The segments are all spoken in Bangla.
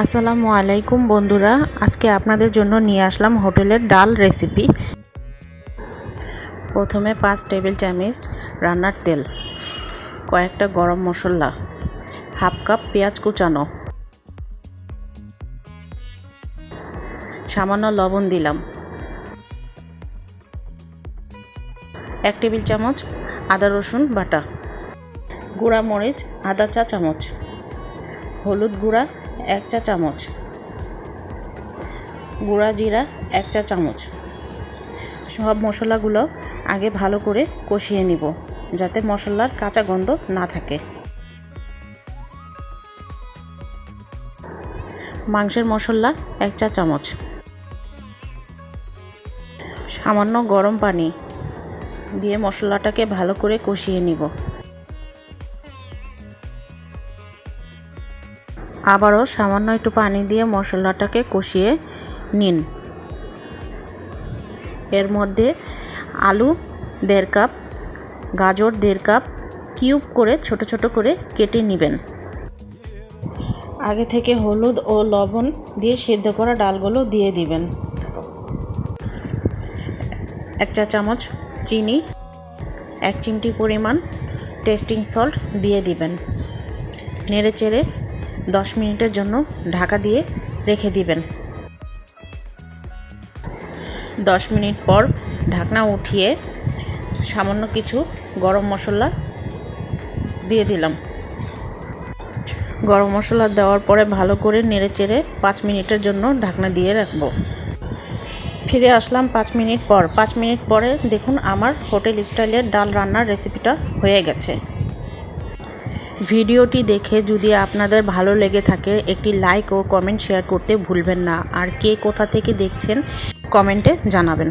আসসালামু আলাইকুম বন্ধুরা, আজকে আপনাদের জন্য নিয়ে আসলাম হোটেলের ডাল রেসিপি। প্রথমে পাঁচ টেবিল চামচ রান্নার তেল, কয়েকটা গরম মশলা, হাফ কাপ পেঁয়াজ কুচানো। সামান্য লবণ দিলাম। এক টেবিল চামচ আদা রসুন বাটা, গুঁড়া মরিচ আধা চা চামচ, হলুদ গুঁড়া এক চা চামচ। গুঁড়া জিরা এক চা চামচ। সব মশলাগুলো আগে ভালো করে কষিয়ে নিব, যাতে মশলার কাঁচা গন্ধ না থাকে। মাংসের মশলা এক চা চামচ। সামান্য গরম পানি দিয়ে মশলাটাকে ভালো করে কষিয়ে নিব। আবারও সামান্য একটু পানি দিয়ে মশলাটাকে কষিয়ে নিন। এর মধ্যে আলু দেড় কাপ, গাজর দেড় কাপ কিউব করে ছোট ছোট করে কেটে নেবেন। আগে থেকে হলুদ ও লবণ দিয়ে সেদ্ধ করা ডালগুলো দিয়ে দিবেন। এক চা চামচ চিনি, এক চিমটি পরিমাণ টেস্টিং সল্ট দিয়ে দিবেন। নেড়ে চেড়ে দশ মিনিটের জন্য ঢাকা দিয়ে রেখে দিবেন। দশ মিনিট পর ঢাকনা উঠিয়ে সামান্য কিছু গরম মশলা দিয়ে দিলাম। গরম মশলা দেওয়ার পরে ভালো করে নেড়ে চেড়ে পাঁচ মিনিটের জন্য ঢাকনা দিয়ে রাখব। ফিরে আসলাম পাঁচ মিনিট পর। পাঁচ মিনিট পরে দেখুন আমার হোটেল স্টাইলের ডাল রান্নার রেসিপিটা হয়ে গেছে। ভিডিওটি দেখে যদি আপনাদের ভালো লেগে থাকে, একটি লাইক ও কমেন্ট শেয়ার করতে ভুলবেন না। আর কে কোথা থেকে দেখছেন, কমেন্টে জানাবেন।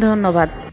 ধন্যবাদ।